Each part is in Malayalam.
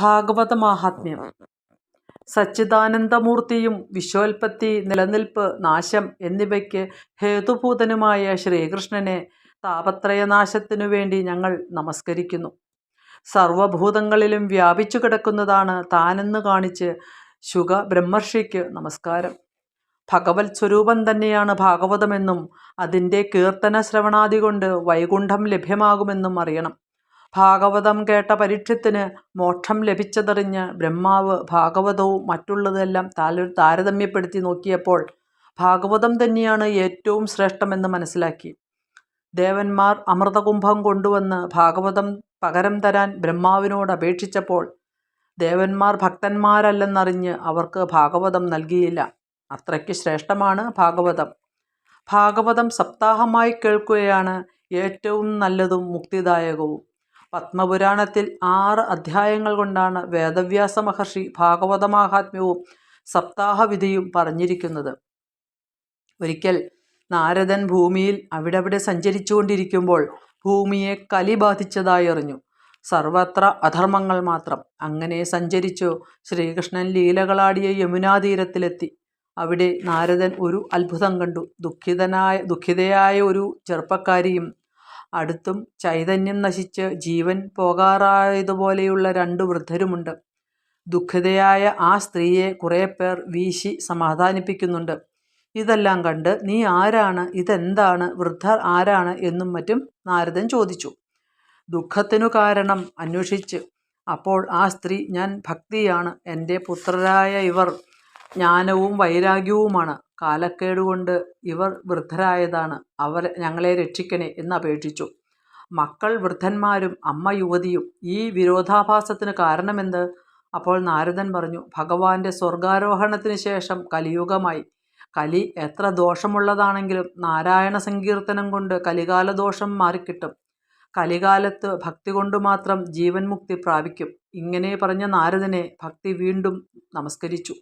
ഭാഗവത മാഹാത്മ്യം. സച്ചിദാനന്ദമൂർത്തിയും വിശ്വോൽപ്പത്തി നിലനിൽപ്പ് നാശം എന്നിവയ്ക്ക് ഹേതുഭൂതനുമായ ശ്രീകൃഷ്ണനെ താപത്രയനാശത്തിനു വേണ്ടി ഞങ്ങൾ നമസ്കരിക്കുന്നു. സർവഭൂതങ്ങളിലും വ്യാപിച്ചു കിടക്കുന്നതാണ് താനെന്ന് കാണിച്ച് ശുഗ ബ്രഹ്മർഷിക്ക് നമസ്കാരം. ഭഗവത് സ്വരൂപം തന്നെയാണ് ഭാഗവതമെന്നും അതിന്റെ കീർത്തന ശ്രവണാദി കൊണ്ട് വൈകുണ്ഠം ലഭ്യമാകുമെന്നും അറിയണം. ഭാഗവതം കേട്ട പരീക്ഷത്തിന് മോക്ഷം ലഭിച്ചതറിഞ്ഞ് ബ്രഹ്മാവ് ഭാഗവതവും മറ്റുള്ളതെല്ലാം താല താരതമ്യപ്പെടുത്തി നോക്കിയപ്പോൾ ഭാഗവതം തന്നെയാണ് ഏറ്റവും ശ്രേഷ്ഠമെന്ന് മനസ്സിലാക്കി. ദേവന്മാർ അമൃതകുംഭം കൊണ്ടുവന്ന് ഭാഗവതം പകരം തരാൻ ബ്രഹ്മാവിനോട് അപേക്ഷിച്ചപ്പോൾ ദേവന്മാർ ഭക്തന്മാരല്ലെന്നറിഞ്ഞ് അവർക്ക് ഭാഗവതം നൽകിയില്ല. അത്രയ്ക്ക് ശ്രേഷ്ഠമാണ് ഭാഗവതം. ഭാഗവതം സപ്താഹമായി കേൾക്കുകയാണ് ഏറ്റവും നല്ലതും മുക്തിദായകവും. പത്മപുരാണത്തിൽ ആറ് അധ്യായങ്ങൾ കൊണ്ടാണ് വേദവ്യാസ മഹർഷി ഭാഗവതമാഹാത്മ്യവും സപ്താഹവിധിയും പറഞ്ഞിരിക്കുന്നത്. ഒരിക്കൽ നാരദൻ ഭൂമിയിൽ അവിടവിടെ സഞ്ചരിച്ചുകൊണ്ടിരിക്കുമ്പോൾ ഭൂമിയെ കലി ബാധിച്ചതായി അറിഞ്ഞു. സർവത്ര അധർമ്മങ്ങൾ മാത്രം. അങ്ങനെ സഞ്ചരിച്ചു ശ്രീകൃഷ്ണൻ ലീലകളാടിയ യമുനാതീരത്തിലെത്തി. അവിടെ നാരദൻ ഒരു അത്ഭുതം കണ്ടു. ദുഃഖിതനായ ദുഃഖിതയായ ഒരു ചെറുപ്പക്കാരിയും അടുത്തും ചൈതന്യം നശിച്ച് ജീവൻ പോകാറായതുപോലെയുള്ള രണ്ടു വൃദ്ധരുമുണ്ട്. ദുഃഖിതയായ ആ സ്ത്രീയെ കുറേ പേർ വീശി സമാധാനിപ്പിക്കുന്നുണ്ട്. ഇതെല്ലാം കണ്ട് നീ ആരാണ്? ഇതെന്താണ്? വൃദ്ധർ ആരാണ്? എന്നും മറ്റും നാരദൻ ചോദിച്ചു. ദുഃഖത്തിനു കാരണം അന്വേഷിച്ച്. അപ്പോൾ ആ സ്ത്രീ ഞാൻ ഭക്തിയാണ്. എന്റെ പുത്രരായ ഇവർ ജ്ഞാനവും വൈരാഗ്യവുമാണ്. കാലക്കേടുകൊണ്ട് ഇവർ വൃദ്ധരായതാണ്. അവർ ഞങ്ങളെ രക്ഷിക്കണേ എന്നപേക്ഷിച്ചു മക്കൾ വൃദ്ധന്മാരും അമ്മ യുവതിയും ഈ വിരോധാഭാസത്തിന് കാരണമെന്ത്? അപ്പോൾ നാരദൻ പറഞ്ഞു ഭഗവാന്റെ സ്വർഗാരോഹണത്തിന് ശേഷം കലിയുഗമായി. കലി എത്ര ദോഷമുള്ളതാണെങ്കിലും നാരായണ സങ്കീർത്തനം കൊണ്ട് കലികാല ദോഷം മാറിക്കിട്ടും. കലികാലത്ത് ഭക്തി കൊണ്ട് മാത്രം ജീവൻ മുക്തി പ്രാപിക്കും. ഇങ്ങനെ പറഞ്ഞ നാരദനെ ഭക്തി വീണ്ടും നമസ്കരിച്ചു.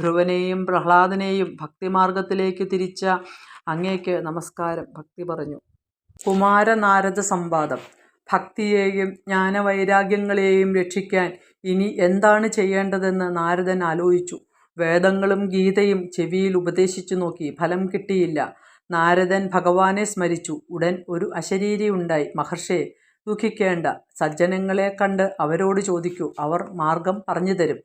ധ്രുവനെയും പ്രഹ്ലാദനെയും ഭക്തിമാർഗത്തിലേക്ക് തിരിച്ച അങ്ങേക്ക് നമസ്കാരം. ഭക്തി പറഞ്ഞു. കുമാരനാരദ സംവാദം ഭക്തിയെയും ജ്ഞാനവൈരാഗ്യങ്ങളെയും രക്ഷിക്കാൻ ഇനി എന്താണ് ചെയ്യേണ്ടതെന്ന് നാരദൻ ആലോചിച്ചു. വേദങ്ങളും ഗീതയും ചെവിയിൽ ഉപദേശിച്ചു നോക്കി. ഫലം കിട്ടിയില്ല. നാരദൻ ഭഗവാനെ സ്മരിച്ചു. ഉടൻ ഒരു അശരീരി ഉണ്ടായി. മഹർഷേ ദുഃഖിക്കേണ്ട. സജ്ജനങ്ങളെ കണ്ട് അവരോട് ചോദിക്കൂ. അവർ മാർഗം പറഞ്ഞു തരും.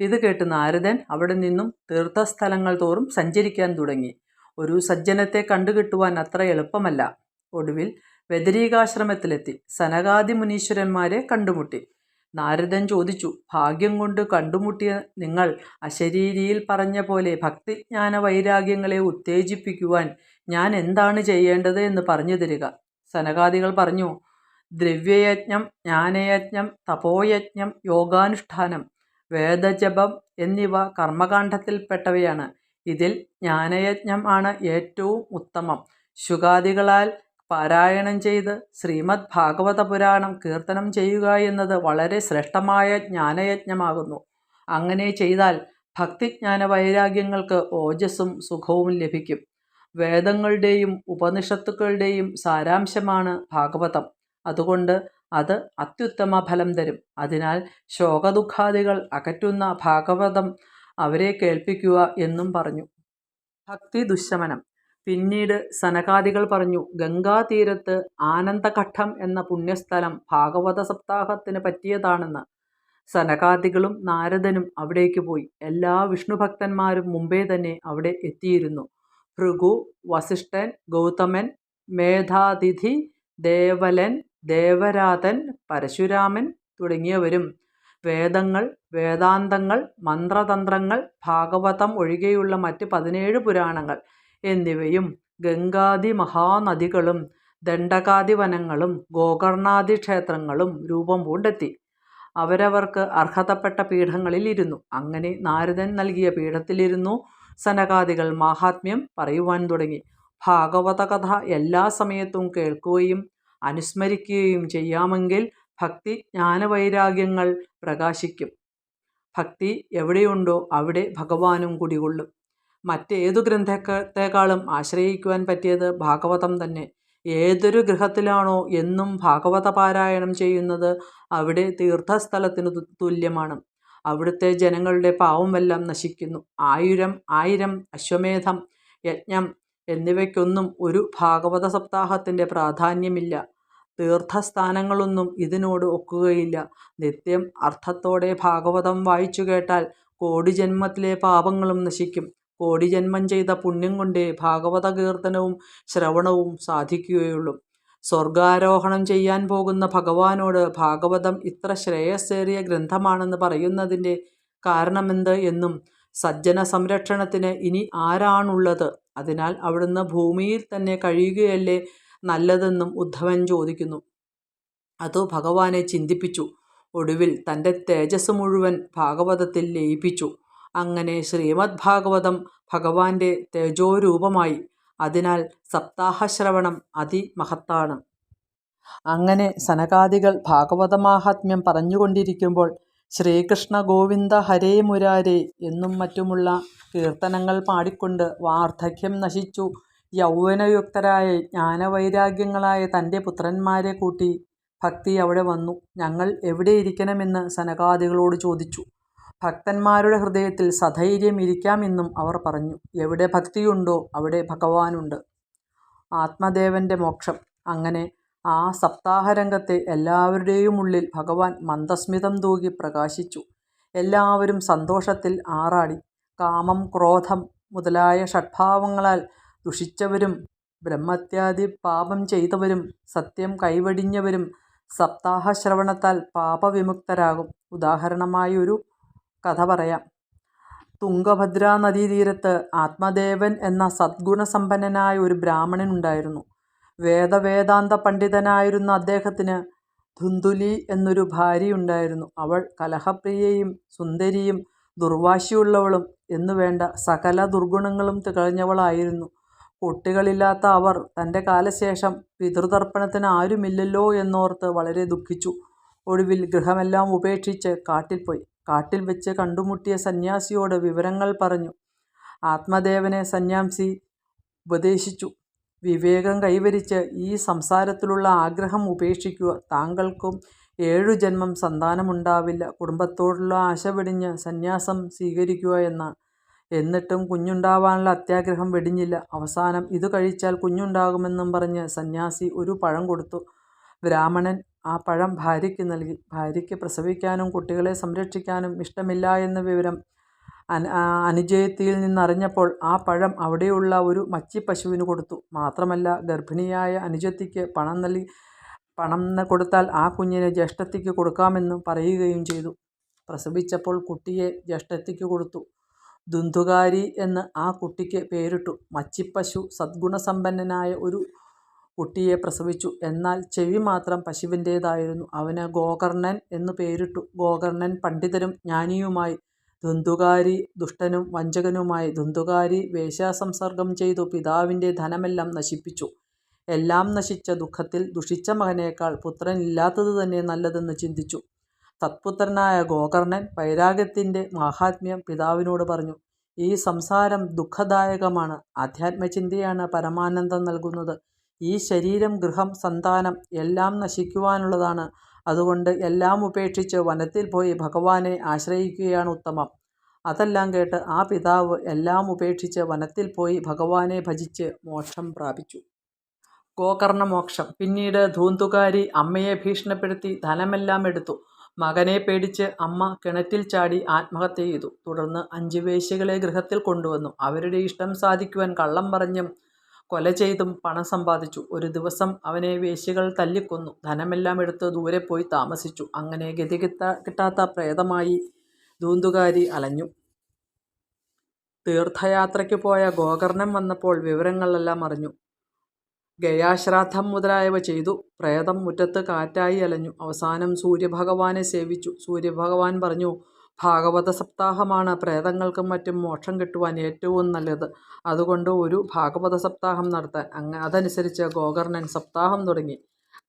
ഇത് കേട്ട് നാരദൻ അവിടെ നിന്നും തീർത്ഥസ്ഥലങ്ങൾ തോറും സഞ്ചരിക്കാൻ തുടങ്ങി. ഒരു സജ്ജനത്തെ കണ്ടുകിട്ടുവാൻ അത്ര എളുപ്പമല്ല. ഒടുവിൽ വ്യതിരീകാശ്രമത്തിലെത്തി. സനകാദി മുനീശ്വരന്മാരെ കണ്ടുമുട്ടി. നാരദൻ ചോദിച്ചു ഭാഗ്യം കൊണ്ട് കണ്ടുമുട്ടിയ നിങ്ങൾ അശരീരിയിൽ പറഞ്ഞ പോലെ ഭക്തിജ്ഞാന വൈരാഗ്യങ്ങളെ ഉത്തേജിപ്പിക്കുവാൻ ഞാൻ എന്താണ് ചെയ്യേണ്ടത് എന്ന് പറഞ്ഞു തരിക. സനകാദികൾ പറഞ്ഞു ദ്രവ്യയജ്ഞം ജ്ഞാനയജ്ഞം തപോയജ്ഞം യോഗാനുഷ്ഠാനം വേദജപം എന്നിവ കർമ്മകാണ്ഡത്തിൽപ്പെട്ടവയാണ് ഇതിൽ ജ്ഞാനയജ്ഞം ആണ് ഏറ്റവും ഉത്തമം. ശുഗാദികളാൽ പാരായണം ചെയ്ത് ശ്രീമദ് ഭാഗവത പുരാണം കീർത്തനം ചെയ്യുക എന്നത് വളരെ ശ്രേഷ്ഠമായ ജ്ഞാനയജ്ഞമാകുന്നു. അങ്ങനെ ചെയ്താൽ ഭക്തിജ്ഞാന വൈരാഗ്യങ്ങൾക്ക് ഓജസ്സും സുഖവും ലഭിക്കും. വേദങ്ങളുടെയും ഉപനിഷത്തുക്കളുടെയും സാരാംശമാണ് ഭാഗവതം. അതുകൊണ്ട് അത് അത്യുത്തമ ഫലം തരും. അതിനാൽ ശോകദുഃഖാദികൾ അകറ്റുന്ന ഭാഗവതം അവരെ കേൾപ്പിക്കുക എന്നും പറഞ്ഞു. ഭക്തി ദുശമനം പിന്നീട് സനകാദികൾ പറഞ്ഞു ഗംഗാതീരത്ത് ആനന്ദഘട്ടം എന്ന പുണ്യസ്ഥലം ഭാഗവത സപ്താഹത്തിന് പറ്റിയതാണെന്ന്. സനകാദികളും നാരദനും അവിടേക്ക് പോയി. എല്ലാ വിഷ്ണുഭക്തന്മാരും മുമ്പേ തന്നെ അവിടെ എത്തിയിരുന്നു. ഭൃഗു വസിഷ്ഠൻ ഗൗതമൻ മേധാതിഥി ദേവലൻ ദേവരാതൻ പരശുരാമൻ തുടങ്ങിയവരും വേദങ്ങൾ വേദാന്തങ്ങൾ മന്ത്രതന്ത്രങ്ങൾ ഭാഗവതം ഒഴികെയുള്ള മറ്റ് പതിനേഴ് പുരാണങ്ങൾ എന്നിവയും ഗംഗാദി മഹാനദികളും ദണ്ഡകാദി വനങ്ങളും ഗോകർണാദി ക്ഷേത്രങ്ങളും രൂപം പൂണ്ടെത്തി. അവരവർക്ക് അർഹതപ്പെട്ട പീഠങ്ങളിൽ ഇരുന്നു. അങ്ങനെ നാരദൻ നൽകിയ പീഠത്തിലിരുന്നു സനകാദികൾ മാഹാത്മ്യം പറയുവാൻ തുടങ്ങി. ഭാഗവത കഥ എല്ലാ സമയത്തും കേൾക്കുകയും അനുസ്മരിക്കുകയും ചെയ്യാമെങ്കിൽ ഭക്തി ജ്ഞാനവൈരാഗ്യങ്ങൾ പ്രകാശിക്കും. ഭക്തി എവിടെയുണ്ടോ അവിടെ ഭഗവാനും കുടികൊള്ളും. മറ്റേതു ഗ്രന്ഥത്തെക്കാളും ആശ്രയിക്കുവാൻ പറ്റിയത് ഭാഗവതം തന്നെ. ഏതൊരു ഗൃഹത്തിലാണോ എന്നും ഭാഗവത പാരായണം ചെയ്യുന്നത് അവിടെ തീർത്ഥസ്ഥലത്തിന് തുല്യമാണ്. അവിടുത്തെ ജനങ്ങളുടെ പാവമെല്ലാം നശിക്കുന്നു. ആയിരം ആയിരം അശ്വമേധം യജ്ഞം എന്നിവയ്ക്കൊന്നും ഒരു ഭാഗവത സപ്താഹത്തിന്റെ പ്രാധാന്യമില്ല. തീർത്ഥസ്ഥാനങ്ങളൊന്നും ഇതിനോട് ഒക്കുകയില്ല. നിത്യം അർത്ഥത്തോടെ ഭാഗവതം വായിച്ചു കേട്ടാൽ കോടി ജന്മത്തിലെ പാപങ്ങളും നശിക്കും. കോടി ജന്മം ചെയ്ത പുണ്യം കൊണ്ടേ ഭാഗവത കീർത്തനവും ശ്രവണവും സാധിക്കുകയുള്ളൂ. സ്വർഗാരോഹണം ചെയ്യാൻ പോകുന്ന ഭഗവാനോട് ഭാഗവതം ഇത്ര ശ്രേയസ്സേറിയ ഗ്രന്ഥമാണെന്ന് പറയുന്നതിന്റെ കാരണമെന്ത് എന്നും സജ്ജന സംരക്ഷണത്തിന് ഇനി ആരാണുള്ളത്? അതിനാൽ അവിടുന്ന് ഭൂമിയിൽ തന്നെ കഴിയുകയല്ലേ നല്ലതെന്നും ഉദ്ധവൻ ചോദിക്കുന്നു. അത് ഭഗവാനെ ചിന്തിപ്പിച്ചു. ഒടുവിൽ തന്റെ തേജസ് മുഴുവൻ ഭാഗവതത്തിൽ ലയിപ്പിച്ചു. അങ്ങനെ ശ്രീമദ് ഭാഗവതം ഭഗവാന്റെ തേജോരൂപമായി. അതിനാൽ സപ്താഹശ്രവണം അതിമഹത്താണ്. അങ്ങനെ സനകാദികൾ ഭാഗവതമാഹാത്മ്യം പറഞ്ഞുകൊണ്ടിരിക്കുമ്പോൾ ശ്രീകൃഷ്ണ ഗോവിന്ദ ഹരേ മുരാരേ എന്നും മറ്റുമുള്ള കീർത്തനങ്ങൾ പാടിക്കൊണ്ട് വാർദ്ധക്യം നശിച്ചു. യൗവനയുക്തരായ ജ്ഞാനവൈരാഗ്യങ്ങളായ തന്റെ പുത്രന്മാരെ കൂട്ടി ഭക്തി അവിടെ വന്നു. ഞങ്ങൾ എവിടെ ഇരിക്കണമെന്ന് സനകാദികളോട് ചോദിച്ചു. ഭക്തന്മാരുടെ ഹൃദയത്തിൽ സധൈര്യം ഇരിക്കാമെന്നും അവർ പറഞ്ഞു. എവിടെ ഭക്തിയുണ്ടോ അവിടെ ഭഗവാനുണ്ട്. ആത്മദേവന്റെ മോക്ഷം. അങ്ങനെ ആ സപ്താഹരംഗത്തെ എല്ലാവരുടെയും ഉള്ളിൽ ഭഗവാൻ മന്ദസ്മിതം തൂകി പ്രകാശിച്ചു. എല്ലാവരും സന്തോഷത്തിൽ ആറാടി. കാമം ക്രോധം മുതലായ ഷഡ്ഭാവങ്ങളാൽ ദുഷിച്ചവരും ബ്രഹ്മത്യാദി പാപം ചെയ്തവരും സത്യം കൈവടിഞ്ഞവരും സപ്താഹശ്രവണത്താൽ പാപവിമുക്തരാകും. ഉദാഹരണമായി ഒരു കഥ പറയാം. തുംഗഭദ്രാ നദീതീരത്ത് ആത്മദേവൻ എന്ന സദ്ഗുണസമ്പന്നനായ ഒരു ബ്രാഹ്മണൻ ഉണ്ടായിരുന്നു വേദവേദാന്ത പണ്ഡിതനായിരുന്ന അദ്ദേഹത്തിന് ധുന്ദുലി എന്നൊരു ഭാര്യയുണ്ടായിരുന്നു. അവൾ കലഹപ്രിയയും സുന്ദരിയും ദുർവാശിയുള്ളവളും എന്നുവേണ്ട സകല ദുർഗുണങ്ങളും തികഞ്ഞവളായിരുന്നു. കുട്ടികളില്ലാത്ത അവർ തന്റെ കാലശേഷം പിതൃതർപ്പണത്തിന് ആരുമില്ലല്ലോ എന്നോർത്ത് വളരെ ദുഃഖിച്ചു. ഒടുവിൽ ഗൃഹമെല്ലാം ഉപേക്ഷിച്ച് കാട്ടിൽ പോയി. കാട്ടിൽ വെച്ച് കണ്ടുമുട്ടിയ സന്യാസിയോട് വിവരങ്ങൾ പറഞ്ഞു. ആത്മദേവനെ സന്യാസി ഉപദേശിച്ചു. വിവേകം കൈവരിച്ച് ഈ സംസാരത്തിലുള്ള ആഗ്രഹം ഉപേക്ഷിക്കുക. താങ്കൾക്കും ഏഴു ജന്മം സന്താനമുണ്ടാവില്ല. കുടുംബത്തോടുള്ള ആശ വെടിഞ്ഞ് സന്യാസം സ്വീകരിക്കുക എന്നാണ് എന്നിട്ടും കുഞ്ഞുണ്ടാവാനുള്ള അത്യാഗ്രഹം വെടിഞ്ഞില്ല. അവസാനം ഇത് കഴിച്ചാൽ കുഞ്ഞുണ്ടാകുമെന്നും പറഞ്ഞ് സന്യാസി ഒരു പഴം കൊടുത്തു. ബ്രാഹ്മണൻ ആ പഴം ഭാര്യയ്ക്ക് നൽകി. ഭാര്യയ്ക്ക് പ്രസവിക്കാനും കുട്ടികളെ സംരക്ഷിക്കാനും ഇഷ്ടമില്ല എന്ന വിവരം അനുജയത്തിയിൽ നിന്നറിഞ്ഞപ്പോൾ ആ പഴം അവിടെയുള്ള ഒരു മച്ചിപ്പശുവിന് കൊടുത്തു. മാത്രമല്ല ഗർഭിണിയായ അനുജത്തിക്ക് പണം നൽകി പണം കൊടുത്താൽ ആ കുഞ്ഞിനെ ജ്യേഷ്ഠത്തിക്ക് കൊടുക്കാമെന്നും പറയുകയും ചെയ്തു. പ്രസവിച്ചപ്പോൾ കുട്ടിയെ ജ്യേഷ്ഠത്തിക്ക് കൊടുത്തു. ദുന്ധുകാരി എന്ന് ആ കുട്ടിക്ക് പേരിട്ടു. മച്ചിപ്പശു സദ്ഗുണസമ്പന്നനായ ഒരു കുട്ടിയെ പ്രസവിച്ചു. എന്നാൽ ചെവി മാത്രം പശുവിന്റേതായിരുന്നു. അവന് ഗോകർണൻ എന്ന് പേരിട്ടു. ഗോകർണൻ പണ്ഡിതരും ജ്ഞാനിയുമായി ധുന്തുകാരി ദുഷ്ടനും വഞ്ചകനുമായി ധുന്തുകാരി വേശ്യാസംസർഗം ചെയ്തു പിതാവിന്റെ ധനമെല്ലാം നശിപ്പിച്ചു. എല്ലാം നശിച്ച ദുഃഖത്തിൽ ദുഷിച്ച മകനേക്കാൾ പുത്രനില്ലാത്തത് തന്നെ നല്ലതെന്ന് ചിന്തിച്ചു. തത്പുത്രനായ ഗോകർണൻ വൈരാഗ്യത്തിന്റെ മാഹാത്മ്യം പിതാവിനോട് പറഞ്ഞു ഈ സംസാരം ദുഃഖദായകമാണ്. ആധ്യാത്മചിന്തയാണ് പരമാനന്ദം നൽകുന്നത്. ഈ ശരീരം ഗൃഹം സന്താനം എല്ലാം നശിക്കുവാനുള്ളതാണ്. അതുകൊണ്ട് എല്ലാം ഉപേക്ഷിച്ച് വനത്തിൽ പോയി ഭഗവാനെ ആശ്രയിക്കുകയാണ് ഉത്തമം. അതെല്ലാം കേട്ട് ആ പിതാവ് എല്ലാം ഉപേക്ഷിച്ച് വനത്തിൽ പോയി ഭഗവാനെ ഭജിച്ച് മോക്ഷം പ്രാപിച്ചു. ഗോകർണ മോക്ഷം. പിന്നീട് ധൂന്തുകാരി അമ്മയെ ഭീഷണപ്പെടുത്തി ധനമെല്ലാം എടുത്തു. മകനെ പേടിച്ച് അമ്മ കിണറ്റിൽ ചാടി ആത്മഹത്യ ചെയ്തു. തുടർന്ന് അഞ്ച് വേശ്യകളെ ഗൃഹത്തിൽ കൊണ്ടുവന്നു. അവരുടെ ഇഷ്ടം സാധിക്കുവാൻ കള്ളം പറഞ്ഞും കൊല ചെയ്തും പണം സമ്പാദിച്ചു. ഒരു ദിവസം അവനെ വേശികൾ തല്ലിക്കൊന്നു. ധനമെല്ലാം എടുത്ത് ദൂരെ പോയി താമസിച്ചു. അങ്ങനെ ഗതി കിട്ടാത്ത പ്രേതമായി ദൂന്തുകാരി അലഞ്ഞു. തീർത്ഥയാത്രയ്ക്ക് പോയ ഗോകർണം വന്നപ്പോൾ വിവരങ്ങളെല്ലാം അറിഞ്ഞു. ഗയാശ്രാദ്ധം മുതലായവ ചെയ്തു. പ്രേതം മുറ്റത്ത് കാറ്റായി അലഞ്ഞു. അവസാനം സൂര്യഭഗവാനെ സേവിച്ചു. സൂര്യഭഗവാൻ പറഞ്ഞു ഭാഗവത സപ്താഹമാണ്. പ്രേതങ്ങൾക്കും മറ്റും മോക്ഷം കിട്ടുവാൻ ഏറ്റവും നല്ലത്. അതുകൊണ്ട് ഒരു ഭാഗവത സപ്താഹം നടത്താൻ അങ്ങ് അതനുസരിച്ച് ഗോകർണൻ സപ്താഹം തുടങ്ങി.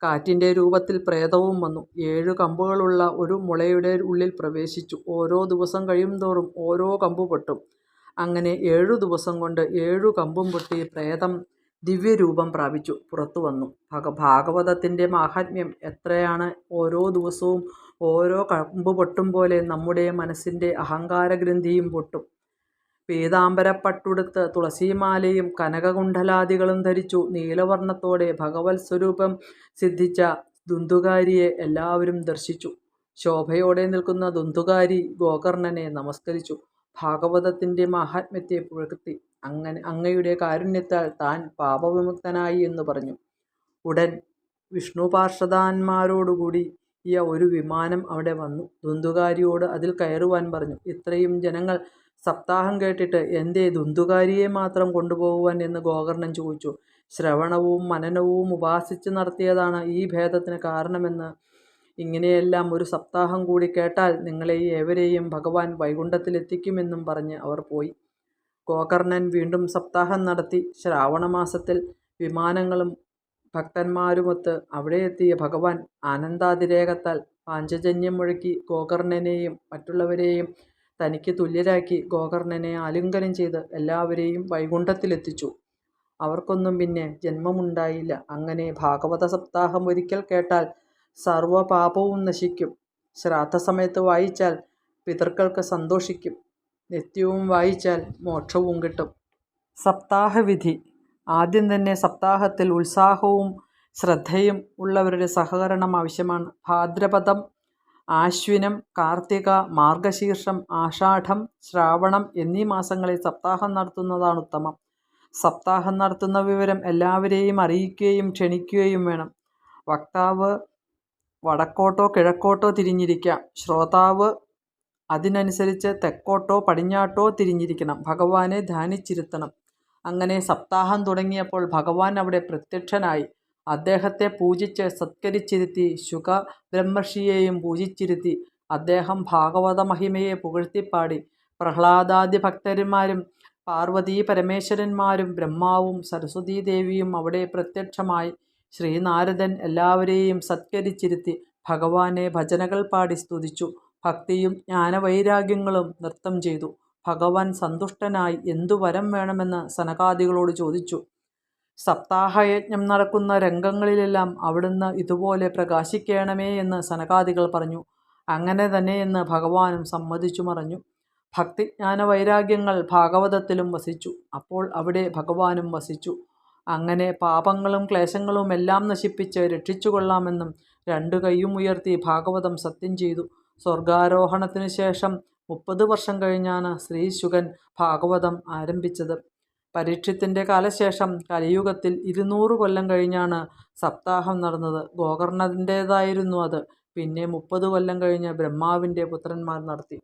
കാറ്റിന്റെ രൂപത്തിൽ പ്രേതവും വന്നു. ഏഴു കമ്പുകളുള്ള ഒരു മുളയുടെ ഉള്ളിൽ പ്രവേശിച്ചു. ഓരോ ദിവസം കഴിയും തോറും ഓരോ കമ്പ് പൊട്ടും. അങ്ങനെ ഏഴു ദിവസം കൊണ്ട് ഏഴു കമ്പും പൊട്ടി പ്രേതം ദിവ്യരൂപം പ്രാപിച്ചു. പുറത്തു വന്നു. ഭാഗവതത്തിന്റെ മാഹാത്മ്യം എത്രയാണ്? ഓരോ ദിവസവും ഓരോ കമ്പ് പൊട്ടും പോലെ നമ്മുടെ മനസ്സിന്റെ അഹങ്കാരഗ്രന്ഥിയും പൊട്ടും. പീതാംബരപ്പട്ടുടുത്ത് തുളസിമാലയും കനകകുണ്ഠലാദികളും ധരിച്ചു നീലവർണത്തോടെ ഭഗവത് സ്വരൂപം സിദ്ധിച്ച ദുന്ദുകാരിയെ എല്ലാവരും ദർശിച്ചു. ശോഭയോടെ നിൽക്കുന്ന ദുന്ദുകാരി ഗോകർണനെ നമസ്കരിച്ചു. ഭാഗവതത്തിന്റെ മാഹാത്മ്യത്തെ പുകഴ്ത്തി അങ്ങയുടെ കാരുണ്യത്താൽ താൻ പാപവിമുക്തനായി എന്ന് പറഞ്ഞു. ഉടൻ വിഷ്ണുപാർഷദന്മാരോടുകൂടിയ ഒരു വിമാനം അവിടെ വന്നു ദുന്തുകാരിയോട് അതിൽ കയറുവാൻ പറഞ്ഞു. ഇത്രയും ജനങ്ങൾ സപ്താഹം കേട്ടിട്ട് എന്തേ ദുന്തുകാരിയെ മാത്രം കൊണ്ടുപോകുവാൻ എന്ന് ഗോകർണൻ ചോദിച്ചു. ശ്രവണവും മനനവും ഉപാസിച്ച് നടത്തിയതാണ് ഈ ഭേദത്തിന് കാരണമെന്ന് ഇങ്ങനെയെല്ലാം ഒരു സപ്താഹം കൂടി കേട്ടാൽ നിങ്ങളെ ഏവരെയും ഭഗവാൻ വൈകുണ്ഠത്തിലെത്തിക്കുമെന്നും പറഞ്ഞ് അവർ പോയി. ഗോകർണൻ വീണ്ടും സപ്താഹം നടത്തി. ശ്രാവണമാസത്തിൽ വിമാനങ്ങളും ഭക്തന്മാരുമൊത്ത് അവിടെയെത്തിയ ഭഗവാൻ ആനന്ദാതിരേകത്താൽ പാഞ്ചജന്യം മുഴക്കി ഗോകർണനെയും മറ്റുള്ളവരെയും തനിക്ക് തുല്യരാക്കി ഗോകർണനെ ആലിംഗനം ചെയ്ത് എല്ലാവരെയും വൈകുണ്ഠത്തിലെത്തിച്ചു. അവർക്കൊന്നും പിന്നെ ജന്മമുണ്ടായില്ല. അങ്ങനെ ഭാഗവത സപ്താഹം ഒരിക്കൽ കേട്ടാൽ സർവപാപവും നശിക്കും. ശ്രാദ്ധസമയത്ത് വായിച്ചാൽ പിതൃക്കൾക്ക് സന്തോഷിക്കും. നിത്യവും വായിച്ചാൽ മോക്ഷവും കിട്ടും. സപ്താഹവിധി ആദ്യം തന്നെ സപ്താഹത്തിൽ ഉത്സാഹവും ശ്രദ്ധയും ഉള്ളവരുടെ സഹകരണം ആവശ്യമാണ്. ഭാദ്രപദം, ആശ്വിനം, കാർത്തിക, മാർഗശീർഷം ആഷാഢം, ശ്രാവണം എന്നീ മാസങ്ങളിൽ സപ്താഹം നടത്തുന്നതാണ് ഉത്തമം സപ്താഹം നടത്തുന്ന വിവരം എല്ലാവരെയും അറിയിക്കുകയും ക്ഷണിക്കുകയും വേണം. വക്താവ് വടക്കോട്ടോ കിഴക്കോട്ടോ തിരിഞ്ഞിരിക്കാം. ശ്രോതാവ് അതിനനുസരിച്ച് തെക്കോട്ടോ പടിഞ്ഞാട്ടോ തിരിഞ്ഞിരിക്കണം. ഭഗവാനെ ധ്യാനിച്ചിരുത്തണം. അങ്ങനെ സപ്താഹം തുടങ്ങിയപ്പോൾ ഭഗവാൻ അവിടെ പ്രത്യക്ഷനായി. അദ്ദേഹത്തെ പൂജിച്ച് സത്കരിച്ചിരുത്തി. ശുകബ്രഹ്മർഷിയെയും പൂജിച്ചിരുത്തി. അദ്ദേഹം ഭാഗവത മഹിമയെ പുകഴ്ത്തിപ്പാടി. പ്രഹ്ലാദാദി ഭക്തന്മാരും പാർവതീപരമേശ്വരന്മാരും ബ്രഹ്മാവും സരസ്വതീദേവിയും അവിടെ പ്രത്യക്ഷമായി. ശ്രീനാരദൻ എല്ലാവരെയും സത്കരിച്ചിരുത്തി ഭഗവാനെ ഭജനകൾ പാടി സ്തുതിച്ചു. ഭക്തിയും ജ്ഞാനവൈരാഗ്യങ്ങളും നൃത്തം ചെയ്തു. ഭഗവാൻ സന്തുഷ്ടനായി എന്തു വരം വേണമെന്ന് സനകാദികളോട് ചോദിച്ചു. സപ്താഹയജ്ഞം നടക്കുന്ന രംഗങ്ങളിലെല്ലാം അവിടുന്ന് ഇതുപോലെ പ്രകാശിക്കണമേ എന്ന് സനകാദികൾ പറഞ്ഞു. അങ്ങനെ തന്നെയെന്ന് ഭഗവാനും സമ്മതിച്ചു മറഞ്ഞു. ഭക്തിജ്ഞാന വൈരാഗ്യങ്ങൾ ഭാഗവതത്തിലും വസിച്ചു. അപ്പോൾ അവിടെ ഭഗവാനും വസിച്ചു. അങ്ങനെ പാപങ്ങളും ക്ലേശങ്ങളും എല്ലാം നശിപ്പിച്ച് രക്ഷിച്ചുകൊള്ളാമെന്നും രണ്ടു കൈയും ഉയർത്തി ഭാഗവതം സത്യം ചെയ്തു. സ്വർഗാരോഹണത്തിനുശേഷം മുപ്പത് വർഷം കഴിഞ്ഞാണ് ശ്രീശുഗൻ ഭാഗവതം ആരംഭിച്ചത്. പരീക്ഷത്തിന്റെ കാലശേഷം കലിയുഗത്തിൽ ഇരുന്നൂറ് കൊല്ലം കഴിഞ്ഞാണ് സപ്താഹം നടന്നത്. ഗോകർണന്റേതായിരുന്നു അത്. പിന്നെ മുപ്പത് കൊല്ലം കഴിഞ്ഞ് ബ്രഹ്മാവിന്റെ പുത്രന്മാർ നടത്തി.